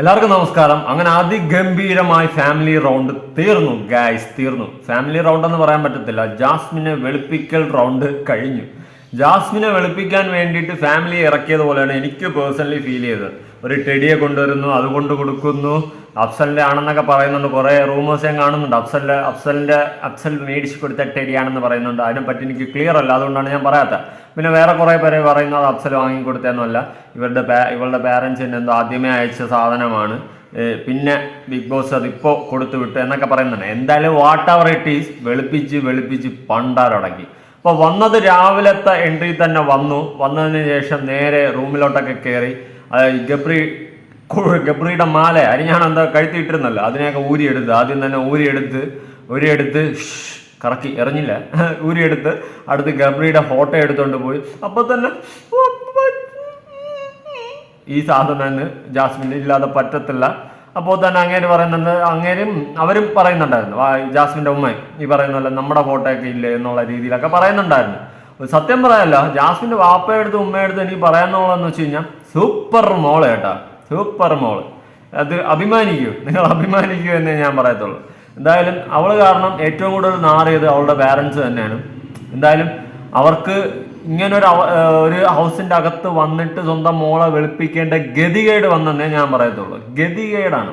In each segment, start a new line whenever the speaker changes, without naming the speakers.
എല്ലാവർക്കും നമസ്കാരം. അങ്ങനെ അതിഗംഭീരമായി ഫാമിലി റൗണ്ട് തീർന്നു ഗായ്സ് തീർന്നു. ഫാമിലി റൗണ്ട് എന്ന് പറയാൻ പറ്റത്തില്ല. ജാസ്മിനെ വെളുപ്പിക്കൽ റൗണ്ട് കഴിഞ്ഞു. ജാസ്മിനെ വെളുപ്പിക്കാൻ വേണ്ടിയിട്ട് ഫാമിലി ഇറക്കിയത് പോലെയാണ് എനിക്ക് പേഴ്സണലി ഫീൽ ചെയ്തത്. ഒരു ടെടിയെ കൊണ്ടുവരുന്നു അതുകൊണ്ട് കൊടുക്കുന്നു. അഫ്സലിന്റെ ആണെന്നൊക്കെ പറയുന്നുണ്ട്. കുറേ റൂമേഴ്സ് ഞാൻ കാണുന്നുണ്ട്. അഫ്സലിന്റെ അഫ്സലിന്റെ അഫ്സൽ മേടിച്ച് കൊടുത്ത ടെഡിയാണെന്ന് പറയുന്നുണ്ട്. അതിനെപ്പറ്റി എനിക്ക് ക്ലിയർ അല്ല. അതുകൊണ്ടാണ് ഞാൻ പറയാത്തത്. പിന്നെ വേറെ കുറേ പേര് പറയുന്നത് അഫ്സൽ വാങ്ങിക്കൊടുത്തതെന്നല്ല ഇവരുടെ ഇവളുടെ പാരൻസിന് എന്തോ ആദ്യമേ അയച്ച സാധനമാണ്. പിന്നെ ബിഗ് ബോസ് അതിപ്പോൾ കൊടുത്തു വിട്ടു എന്നൊക്കെ പറയുന്നുണ്ട്. എന്തായാലും വാട്ട് അവർ ഇറ്റ് ഈസ് വെളുപ്പിച്ച് വെളുപ്പിച്ച് പണ്ടാരടക്കി അപ്പോൾ വന്നത് രാവിലത്തെ എൻട്രി തന്നെ വന്നു. വന്നതിന് ശേഷം നേരെ റൂമിലോട്ടൊക്കെ കയറി ഗബ്രി ഗബ്രിയുടെ മാല. അരിഞ്ഞാണ് എന്താ കഴുത്തിട്ടിരുന്നല്ലോ. അതിനെയൊക്കെ ഊരിയെടുത്ത് ആദ്യം തന്നെ ഊരിയെടുത്ത് ഊരിയെടുത്ത് കറക്കി എറിഞ്ഞില്ല. ഊരിയെടുത്ത് അടുത്ത് ഗബ്രിയുടെ ഫോട്ടോ എടുത്തുകൊണ്ട് പോയി. അപ്പോൾ തന്നെ ഈ സാധനം ജാസ്മിൻ ഇല്ലാതെ പറ്റത്തില്ല. അപ്പോൾ തന്നെ അങ്ങേര് പറയുന്നുണ്ട് അങ്ങേരും അവരും പറയുന്നുണ്ടായിരുന്നു. ജാസ്മിന്റെ ഉമ്മ ഈ പറയുന്നല്ല നമ്മുടെ ഫോട്ടോ ഒക്കെ ഇല്ലേ? എന്നുള്ള രീതിയിലൊക്കെ പറയുന്നുണ്ടായിരുന്നു. സത്യം പറയാല്ല ജാസ്മിന്റെ വാപ്പയെടുത്ത് ഉമ്മയെടുത്ത് എനിക്ക് പറയാന്നുള്ളതെന്ന് വെച്ച് കഴിഞ്ഞാൽ സൂപ്പർ മോൾ കേട്ടാ സൂപ്പർ മോൾ. അത് അഭിമാനിക്കൂ. നിങ്ങൾ അഭിമാനിക്കൂ എന്നേ ഞാൻ പറയത്തുള്ളൂ. എന്തായാലും അവൾ കാരണം ഏറ്റവും കൂടുതൽ നാറിയത് അവളുടെ പാരൻസ് തന്നെയാണ്. എന്തായാലും അവർക്ക് ഇങ്ങനൊരു ഒരു ഹൗസിന്റെ അകത്ത് വന്നിട്ട് സ്വന്തം മോളെ വെളുപ്പിക്കേണ്ട ഗതികേട് വന്നെന്നേ ഞാൻ പറയത്തുള്ളൂ. ഗതികേടാണ്.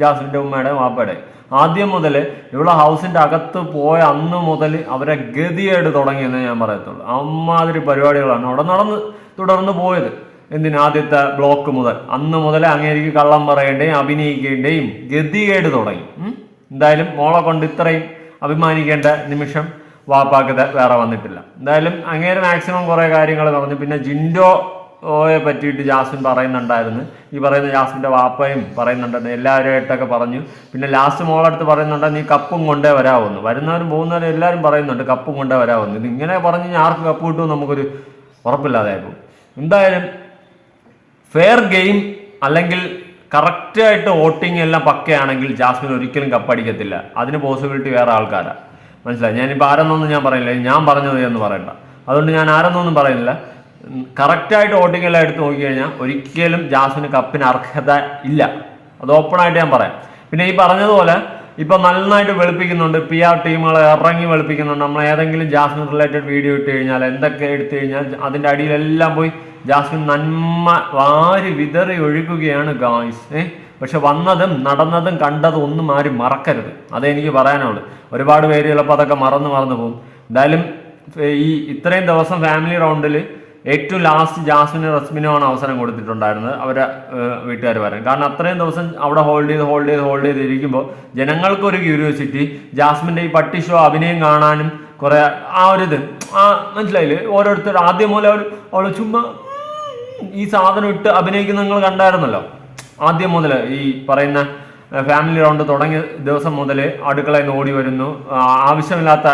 ജാസ്മിന്റെ ഉമ്മയുടെ വാപ്പയുടെ ആദ്യം മുതൽ ഇവിടെ ഹൗസിന്റെ അകത്ത് പോയ അന്ന് മുതൽ അവരെ ഗതികേട് തുടങ്ങിയെന്നേ ഞാൻ പറയത്തുള്ളൂ. അമ്മാതിരി പരിപാടികളാണ് അവിടെ നടന്ന് തുടർന്ന് പോയത്. എന്തിന് ആദ്യത്തെ ബ്ലോക്ക് മുതൽ? അന്ന് മുതൽ അങ്ങേരിക്ക് കള്ളം പറയേണ്ടയും അഭിനയിക്കേണ്ടയും ഗതികേട് തുടങ്ങി. എന്തായാലും മോളെ കൊണ്ട് ഇത്രയും അഭിമാനിക്കേണ്ട നിമിഷം വാപ്പാക്ക് വേറെ വന്നിട്ടില്ല. എന്തായാലും അങ്ങേര് മാക്സിമം കുറേ കാര്യങ്ങൾ പറഞ്ഞു. പിന്നെ ജിൻഡോയെ പറ്റിയിട്ട് ജാസ്മിൻ പറയുന്നുണ്ടായിരുന്നു. ഈ പറയുന്ന ജാസ്മിന്റെ വാപ്പയും പറയുന്നുണ്ടായിരുന്നു. എല്ലാവരുമായിട്ടൊക്കെ പറഞ്ഞു. പിന്നെ ലാസ്റ്റ് മോളടുത്ത് പറയുന്നുണ്ട് നീ കപ്പും കൊണ്ടേ വരാവുന്നു. വരുന്നവരും പോകുന്നവരും എല്ലാവരും പറയുന്നുണ്ട് കപ്പും കൊണ്ടേ വരാവുന്നു. ഇത് ഇങ്ങനെ പറഞ്ഞു കഴിഞ്ഞാൽ ആർക്ക് കപ്പ് കിട്ടുമെന്ന് നമുക്കൊരു ഉറപ്പില്ലാതായപ്പോൾ എന്തായാലും ഫെയർ ഗെയിം അല്ലെങ്കിൽ കറക്റ്റായിട്ട് വോട്ടിംഗ് എല്ലാം പക്കയാണെങ്കിൽ ജാസ്മിൻ ഒരിക്കലും കപ്പടിക്കത്തില്ല അതിന് പോസിബിലിറ്റി വേറെ ആൾക്കാരാണ് മനസ്സിലായി? ഞാനിപ്പോൾ ആരെന്നൊന്നും ഞാൻ പറയില്ല. ഞാൻ പറഞ്ഞത് എന്ന് പറയണ്ട. അതുകൊണ്ട് ഞാൻ ആരെന്നൊന്നും പറയുന്നില്ല. കറക്റ്റായിട്ട് വോട്ടിംഗ് എല്ലാം എടുത്ത് നോക്കിക്കഴിഞ്ഞാൽ ഒരിക്കലും ജാസ്മിന് കപ്പിന് അർഹത ഇല്ല. അത് ഓപ്പണായിട്ട് ഞാൻ പറയാം. പിന്നെ ഈ പറഞ്ഞതുപോലെ ഇപ്പൊ നന്നായിട്ട് വെളുപ്പിക്കുന്നുണ്ട്. പി ആർ ടീമുകൾ ഇറങ്ങി വെളുപ്പിക്കുന്നുണ്ട്. നമ്മൾ ഏതെങ്കിലും ജാസ്മിൻ റിലേറ്റഡ് വീഡിയോ ഇട്ട് കഴിഞ്ഞാൽ എന്തൊക്കെ എടുത്തു കഴിഞ്ഞാൽ അതിന്റെ അടിയിലെല്ലാം പോയി ജാസ്മിൻ നന്മ വാരി വിതറി ഒഴുകുകയാണ് ഗായ്സ് പക്ഷെ വന്നതും നടന്നതും കണ്ടതും ഒന്നും ആരും മറക്കരുത്. അതെനിക്ക് പറയാനുള്ളൂ. ഒരുപാട് പേര് ചിലപ്പോൾ അതൊക്കെ മറന്നു മറന്നു പോകും. എന്തായാലും ഈ ഇത്രയും ദിവസം ഫാമിലി റൗണ്ടിൽ ഏറ്റവും ലാസ്റ്റ് ജാസ്മിനും റസ്മിനുമാണ് അവസരം കൊടുത്തിട്ടുണ്ടായിരുന്നത്. അവരെ വീട്ടുകാർ വരാൻ. കാരണം അത്രയും ദിവസം അവിടെ ഹോൾഡ് ചെയ്ത് ഹോൾഡ് ചെയ്ത് ഹോൾഡ് ചെയ്തിരിക്കുമ്പോൾ ജനങ്ങൾക്കൊരു ക്യൂരിയോസിറ്റി ജാസ്മിന്റെ ഈ പട്ടി ഷോ അഭിനയം കാണാനും കുറേ ആ ഒരു ഇത് ആ മനസ്സിലായില്ലേ? ഓരോരുത്തർ ആദ്യം മുതൽ അവർ അവൾ ചുമ്മാ ഈ സാധനം ഇട്ട് അഭിനയിക്കുന്ന നിങ്ങൾ കണ്ടായിരുന്നല്ലോ? ആദ്യം മുതൽ ഈ പറയുന്ന ഫാമിലി റൗണ്ട് തുടങ്ങിയ ദിവസം മുതൽ അടുക്കളയിൽ നിന്ന് ഓടി വരുന്നു. ആവശ്യമില്ലാത്ത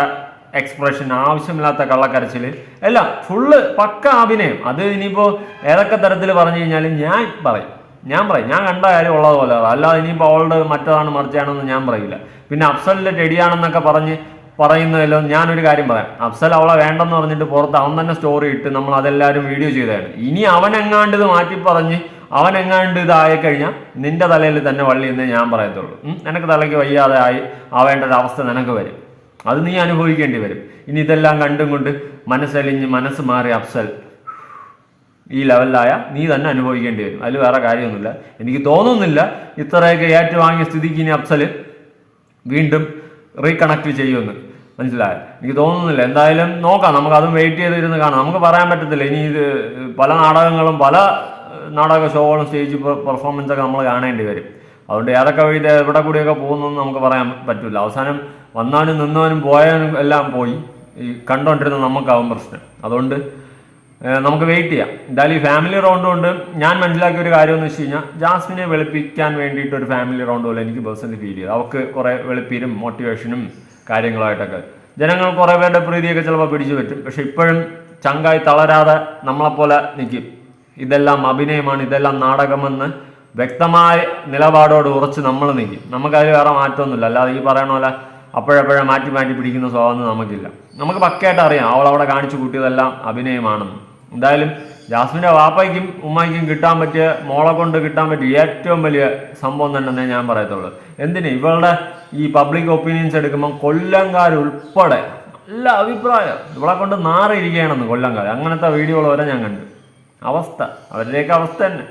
എക്സ്പ്രഷൻ ആവശ്യമില്ലാത്ത കള്ളക്കരച്ചിൽ എല്ലാം ഫുള്ള് പക്ക അഭിനയം. അത് ഇനിയിപ്പോൾ ഏതൊക്കെ തരത്തിൽ പറഞ്ഞു കഴിഞ്ഞാൽ ഞാൻ പറയും. ഞാൻ പറയും. ഞാൻ കണ്ട കാര്യം ഉള്ളതുപോലെ അല്ലാതെ ഇനിയിപ്പോൾ അവളുടെ മറ്റതാണ് മറിച്ചാണെന്ന് ഞാൻ പറയില്ല. പിന്നെ അഫ്സലിന്റെ ടെടിയാണെന്നൊക്കെ പറഞ്ഞ് പറയുന്നതിലും ഞാനൊരു കാര്യം പറയാം. അഫ്സൽ അവളെ വേണ്ടെന്ന് പറഞ്ഞിട്ട് പുറത്ത് അവൻ തന്നെ സ്റ്റോറി ഇട്ട് നമ്മൾ അതെല്ലാവരും വീഡിയോ ചെയ്തതാണ് ഇനി അവൻ എങ്ങാണ്ട് ഇത് മാറ്റി പറഞ്ഞ് അവൻ എങ്ങാണ്ട് ഇതായി കഴിഞ്ഞാൽ നിന്റെ തലയിൽ തന്നെ വള്ളി എന്നേ ഞാൻ പറയത്തുള്ളൂ? നിനക്ക് തലയ്ക്ക് വയ്യാതെ ആയി ആവേണ്ട ഒരു അവസ്ഥ നിനക്ക് വരും. അത് നീ അനുഭവിക്കേണ്ടി വരും. ഇനി ഇതെല്ലാം കണ്ടും കൊണ്ട് മനസ്സലിഞ്ഞ് മനസ്സ് മാറി അഫ്സൽ. ഈ ലെവലിലായ നീ തന്നെ അനുഭവിക്കേണ്ടി വരും. അതിൽ വേറെ കാര്യമൊന്നുമില്ല. എനിക്ക് തോന്നുന്നില്ല ഇത്രയൊക്കെ ഏറ്റുവാങ്ങിയ സ്ഥിതിക്ക് ഇനി അഫ്സൽ വീണ്ടും റീകണക്ട് ചെയ്യുമെന്ന് മനസ്സിലായ? എനിക്ക് തോന്നുന്നില്ല. എന്തായാലും നോക്കാം. നമുക്ക് അതും വെയിറ്റ് ചെയ്തിരുന്ന് കാണാം. നമുക്ക് പറയാൻ പറ്റത്തില്ല. ഇനി ഇത് പല നാടകങ്ങളും പല നാടക ഷോകളും സ്റ്റേജ് പെർഫോമൻസ് ഒക്കെ നമ്മൾ കാണേണ്ടി വരും. അതുകൊണ്ട് ഏതൊക്കെ വഴി എവിടെ കൂടിയൊക്കെ പോകുന്നു നമുക്ക് പറയാൻ പറ്റില്ല അവസാനം വന്നാലും നിന്നവനും പോയവനും എല്ലാം പോയി. ഈ കണ്ടോണ്ടിരുന്ന നമുക്കാവും പ്രശ്നം. അതുകൊണ്ട് നമുക്ക് വെയിറ്റ് ചെയ്യാം. എന്തായാലും ഈ ഫാമിലി റൗണ്ട് കൊണ്ട് ഞാൻ മനസ്സിലാക്കിയ ഒരു കാര്യം എന്ന് വെച്ച് കഴിഞ്ഞാൽ ജാസ്മിനെ വെളുപ്പിക്കാൻ വേണ്ടിയിട്ട് ഒരു ഫാമിലി റൗണ്ട് പോലെ എനിക്ക് പേഴ്സണലി ഫീൽ ചെയ്തു. അവർക്ക് കുറേ വെളുപ്പീരും മോട്ടിവേഷനും കാര്യങ്ങളായിട്ടൊക്കെ ജനങ്ങൾ കുറേ പേരുടെ പ്രീതിയൊക്കെ ചിലപ്പോൾ പിടിച്ചു പറ്റും. പക്ഷെ ഇപ്പോഴും ചങ്കായി തളരാതെ നമ്മളെപ്പോലെ നിൽക്കും ഇതെല്ലാം അഭിനയമാണ് ഇതെല്ലാം നാടകമെന്ന് വ്യക്തമായ നിലപാടോട് ഉറച്ച് നമ്മൾ നിൽക്കും നമുക്കതിൽ വേറെ മാറ്റമൊന്നുമില്ല. അല്ലാതെ ഈ പറയണ പോലെ അപ്പോഴപ്പോഴെ മാറ്റി മാറ്റി പിടിക്കുന്ന സ്വഭാവം നമുക്കില്ല. നമുക്ക് പക്കയായിട്ട് അറിയാം. അവൾ അവിടെ കാണിച്ചു കൂട്ടിയതെല്ലാം അഭിനയമാണെന്ന്. എന്തായാലും ജാസ്മിന്റെ വാപ്പയ്ക്കും ഉമ്മയ്ക്കും കിട്ടാൻ പറ്റിയ മോളെ കൊണ്ട് കിട്ടാൻ പറ്റിയ ഏറ്റവും വലിയ സംഭവം തന്നെ ഞാൻ പറയത്തുള്ളൂ. എന്തിന്? ഇവളുടെ ഈ പബ്ലിക് ഒപ്പീനിയൻസ് എടുക്കുമ്പോൾ കൊല്ലംകാരുൾപ്പെടെ നല്ല അഭിപ്രായം. ഇവളെ കൊണ്ട് നാറിയിരിക്കുകയാണെന്ന് കൊല്ലംകാർ അങ്ങനത്തെ വീഡിയോകൾ വരെ ഞാൻ കണ്ടു. അവസ്ഥ. അവരുടെയൊക്കെ അവസ്ഥ തന്നെ.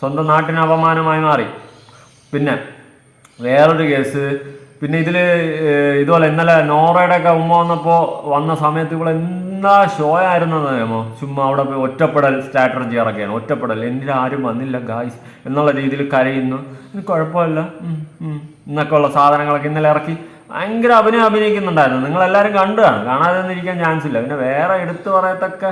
സ്വന്തം നാട്ടിന് അപമാനമായി മാറി. പിന്നെ വേറൊരു കേസ്. പിന്നെ ഇതിൽ ഇതുപോലെ ഇന്നലെ നോറയുടെ ഒക്കെ ഉമ്മ വന്നപ്പോൾ വന്ന സമയത്ത് ഇവിടെ എന്താ ഷോ ആയിരുന്നെന്ന് അറിയാമോ? ചുമ്മാ അവിടെ പോയി ഒറ്റപ്പെടൽ സ്ട്രാറ്റജി ഇറക്കുകയാണ് ഒറ്റപ്പെടൽ. എന്തിനും ആരും വന്നില്ല ഗായ്സ് എന്നുള്ള രീതിയിൽ കരയുന്നു. ഇത് കുഴപ്പമില്ല. എന്നൊക്കെ ഉള്ള സാധനങ്ങളൊക്കെ ഇന്നലെ ഇറക്കി ഭയങ്കര അഭിനയം അഭിനയിക്കുന്നുണ്ടായിരുന്നു. നിങ്ങളെല്ലാവരും കണ്ടുകയാണ് കാണാതെ ഇരിക്കാൻ ചാൻസ് ഇല്ല. പിന്നെ വേറെ എടുത്തു പറയത്തക്ക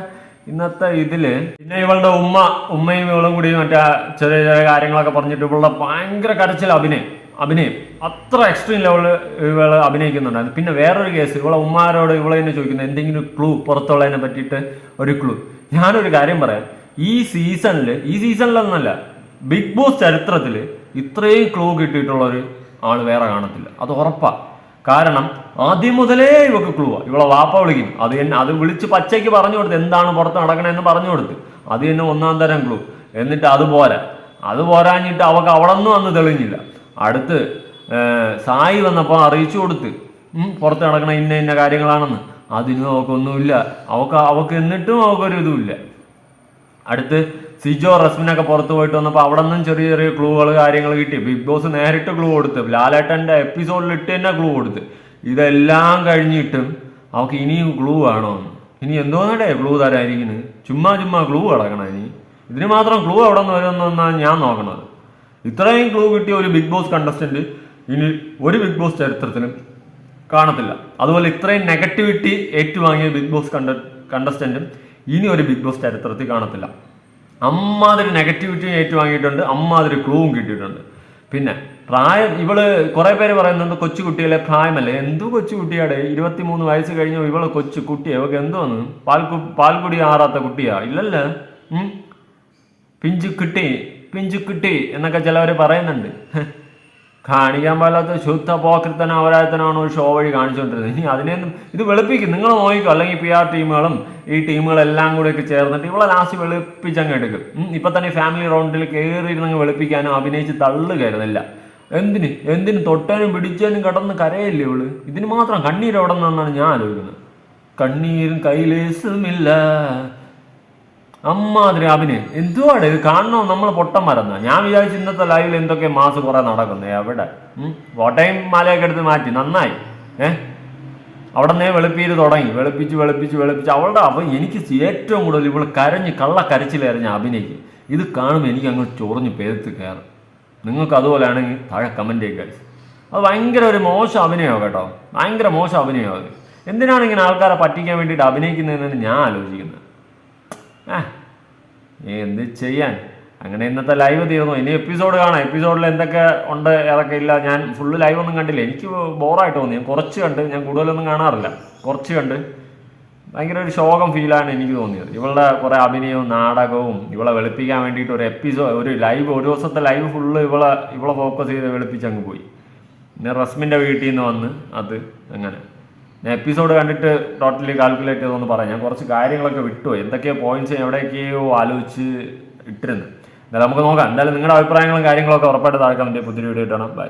ഇന്നത്തെ ഇതിൽ പിന്നെ ഇവളുടെ ഉമ്മ ഉമ്മയും ഇവളും കൂടി മറ്റേ ചെറിയ ചെറിയ കാര്യങ്ങളൊക്കെ പറഞ്ഞിട്ട് ഇവളുടെ ഭയങ്കര കരച്ചിൽ അഭിനയം. അഭിനയം. അത്ര എക്സ്ട്രീം ലെവലിൽ ഇവൾ അഭിനയിക്കുന്നുണ്ടായിരുന്നു പിന്നെ വേറൊരു കേസ് ഇവളെ ഉമ്മാരോട് ഇവളെ തന്നെ ചോദിക്കുന്നത് എന്തെങ്കിലും ക്ലൂ പുറത്തുള്ളതിനെ പറ്റിയിട്ട് ഒരു ക്ലൂ ഞാനൊരു കാര്യം പറയാം. ഈ സീസണിൽ ഈ സീസണിലൊന്നല്ല ബിഗ് ബോസ് ചരിത്രത്തിൽ ഇത്രയും ക്ലൂ കിട്ടിയിട്ടുള്ള ഒരു ആൾ വേറെ കാണത്തില്ല. അത് ഉറപ്പാണ് കാരണം ആദ്യം മുതലേ ഇവക്ക് ക്ലൂ ഇവളെ വാപ്പ വിളിക്കും അത് തന്നെ അത് വിളിച്ച് പച്ചയ്ക്ക് പറഞ്ഞു കൊടുത്ത് എന്താണ് പുറത്ത് നടക്കണമെന്ന് പറഞ്ഞു കൊടുത്ത്. അത് തന്നെ ഒന്നാം തരം ക്ലൂ എന്നിട്ട് അത് പോരാ. അത് പോരാഞ്ഞിട്ട് അവക്ക് അവിടെ നിന്നും അന്ന് തെളിഞ്ഞില്ല. അടുത്ത് സായി വന്നപ്പോൾ അറിയിച്ചു കൊടുത്ത്. പുറത്ത് നടക്കണ ഇന്ന ഇന്ന കാര്യങ്ങളാണെന്ന്. അതിനും അവക്കൊന്നുമില്ല. അവക്ക് അവക്ക് എന്നിട്ടും അവക്കൊരു ഇതുമില്ല അടുത്ത് സിജോ റസ്മിനൊക്കെ പുറത്ത് പോയിട്ട് വന്നപ്പോൾ അവിടെ നിന്നും ചെറിയ ചെറിയ ക്ലൂകൾ കാര്യങ്ങൾ കിട്ടി. ബിഗ് ബോസ് നേരിട്ട് ക്ലൂ കൊടുത്ത്. ലാലേട്ടന്റെ എപ്പിസോഡിൽ ഇട്ട് തന്നെ ക്ലൂ കൊടുത്ത്. ഇതെല്ലാം കഴിഞ്ഞിട്ടും അവക്ക് ഇനിയും ക്ലൂ വേണോ ഇനി എന്തോ എന്തോന്നടേ ക്ലൂ തരാതിരിക്കുന്നത് ചുമ്മാ ചുമ്മാ ക്ലൂ കിടക്കണം ഇനി. ഇതിന് മാത്രം ക്ലൂ എവിടെ നിന്ന് വരുമെന്നാണ് ഞാൻ നോക്കണത്. ഇത്രയും ക്ലൂ കിട്ടിയ ഒരു ബിഗ് ബോസ് കണ്ടസ്റ്റന്റ് ഇനി ഒരു ബിഗ് ബോസ് ചരിത്രത്തിലും കാണത്തില്ല. അതുപോലെ ഇത്രയും നെഗറ്റിവിറ്റി ഏറ്റുവാങ്ങിയ ബിഗ് ബോസ് കണ്ട കണ്ടസ്റ്റന്റും ഇനി ഒരു ബിഗ് ബോസ് ചരിത്രത്തിൽ കാണത്തില്ല. അമ്മാതിരി നെഗറ്റിവിറ്റിയും ഏറ്റുവാങ്ങിയിട്ടുണ്ട് അമ്മാതിരി ക്ലൂവും കിട്ടിയിട്ടുണ്ട്. പിന്നെ പ്രായം ഇവൾ കുറെ പേര് പറയുന്നുണ്ട് കൊച്ചു പ്രായമല്ലേ? എന്തു കൊച്ചു കുട്ടിയാടെ? ഇരുപത്തിമൂന്ന് വയസ്സ് കഴിഞ്ഞ ഇവൾ കൊച്ചു കുട്ടിയെ? ഇവക്ക് എന്തോന്ന് പാൽക്കു പാൽക്കുടി ആറാത്ത കുട്ടിയാ? ഇല്ലല്ലേ. പിഞ്ചു കിട്ടി. പിഞ്ചു കിട്ടി എന്നൊക്കെ ചിലവർ പറയുന്നുണ്ട്. കാണിക്കാൻ പാലാത്ത ശുദ്ധ പോക്രിത്തന അവരായത്തനാണോ ഷോ വഴി കാണിച്ചുകൊണ്ടിരുന്നത്. ഇനി അതിനെയൊന്നും ഇത് വെളുപ്പിക്കും. നിങ്ങൾ നോക്കിക്കോ. അല്ലെങ്കിൽ പി ആർ ടീമുകളും ഈ ടീമുകളെല്ലാം കൂടെ ഒക്കെ ചേർന്നിട്ട് ഇവളെ ലാസ്റ്റ് വെളുപ്പിച്ചങ്ങ് എടുക്കും. ഇപ്പം തന്നെ ഫാമിലി റൗണ്ടിൽ കയറിയിരുന്നങ്ങ് വെളുപ്പിക്കാനോ അഭിനയിച്ച് തള്ളുകയായിരുന്നില്ല. എന്തിന്? എന്തിന്? തൊട്ടനും പിടിച്ചനും കിടന്ന് കരയല്ലേ ഇവൾ? ഇതിന് മാത്രം കണ്ണീരോടെന്നാണ് ഞാൻ ആലോചിക്കുന്നത്? കണ്ണീരും കൈലേസുമില്ല. അമ്മാതിരി അഭിനയം. എന്തുവാണ് ഇത്? കാണണോ? നമ്മൾ പൊട്ടം മറന്ന ഞാൻ വിചാരിച്ചു ഇന്നത്തെ ലൈവിൽ എന്തൊക്കെ മാസ് കുറെ നടക്കുന്നു അവിടെ. കോട്ടയം മാലയൊക്കെ എടുത്ത് മാറ്റി. നന്നായി. ഏ? അവിടെ നിന്നേ വെളുപ്പീര് തുടങ്ങി. വെളുപ്പിച്ച് വെളുപ്പിച്ച് വെളുപ്പിച്ച്. അവളുടെ അപ്പം എനിക്ക് ഏറ്റവും കൂടുതൽ ഇവൾ കരഞ്ഞ് കള്ള കരച്ചിലേറിഞ്ഞ അഭിനയിക്കും. ഇത് കാണുമ്പോൾ എനിക്ക് അങ്ങ് ചൊറിഞ്ഞ് പേരത്ത് കയറും. നിങ്ങൾക്ക് അതുപോലെയാണെങ്കിൽ താഴെ കമന്റ് ചെയ്യുക. അത് ഭയങ്കര ഒരു മോശം അഭിനയമാണ് കേട്ടോ. ഭയങ്കര മോശം അഭിനയമാണ് അത്. എന്തിനാണ് ഇങ്ങനെ ആൾക്കാരെ പറ്റിക്കാൻ വേണ്ടിയിട്ട് അഭിനയിക്കുന്നതെന്നാണ് ഞാൻ ആലോചിക്കുന്നത്? ആ എന്ത് ചെയ്യാൻ? അങ്ങനെ ഇന്നത്തെ ലൈവ് തീർന്നു. ഇനി എപ്പിസോഡ് കാണാം. എപ്പിസോഡിൽ എന്തൊക്കെ ഉണ്ട് ഏതൊക്കെ ഇല്ല? ഞാൻ ഫുള്ള് ലൈവ് ഒന്നും കണ്ടില്ല. എനിക്ക് ബോറായിട്ട് തോന്നി. ഞാൻ കുറച്ച് കണ്ട്. ഞാൻ കൂടുതലൊന്നും കാണാറില്ല. കുറച്ച് കണ്ട്. ഭയങ്കര ഒരു ശോകം ഫീലാണ് എനിക്ക് തോന്നിയത്. ഇവളുടെ കുറേ അഭിനയവും നാടകവും ഇവളെ വെളുപ്പിക്കാൻ വേണ്ടിയിട്ട് ഒരു എപ്പിസോഡ് ഒരു ലൈവ് ഒരു ദിവസത്തെ ലൈവ് ഫുള്ള് ഇവളെ ഇവളെ ഫോക്കസ് ചെയ്ത് വെളുപ്പിച്ച് അങ്ങ് പോയി. പിന്നെ റസ്മിന്റെ വീട്ടിൽ നിന്ന് വന്ന് അത് അങ്ങനെ. എപ്പിസോഡ് കണ്ടിട്ട് ടോട്ടലി കാൽക്കുലേറ്റ് ചെയ്തൊന്ന് പറയാം. ഞാൻ കുറച്ച് കാര്യങ്ങളൊക്കെ വിട്ടു. എന്തൊക്കെയോ പോയിന്റ്സ് എവിടെയൊക്കെയോ ആലോചിച്ച് ഇട്ടിരുന്നു. എന്നാലും നമുക്ക് നോക്കാം. എന്തായാലും നിങ്ങളുടെ അഭിപ്രായങ്ങളും കാര്യങ്ങളൊക്കെ ഉറപ്പായിട്ട് താഴ്ക്കാൻ വേണ്ടി പുതിയ വീഡിയോ ഇട്ടണം ബൈ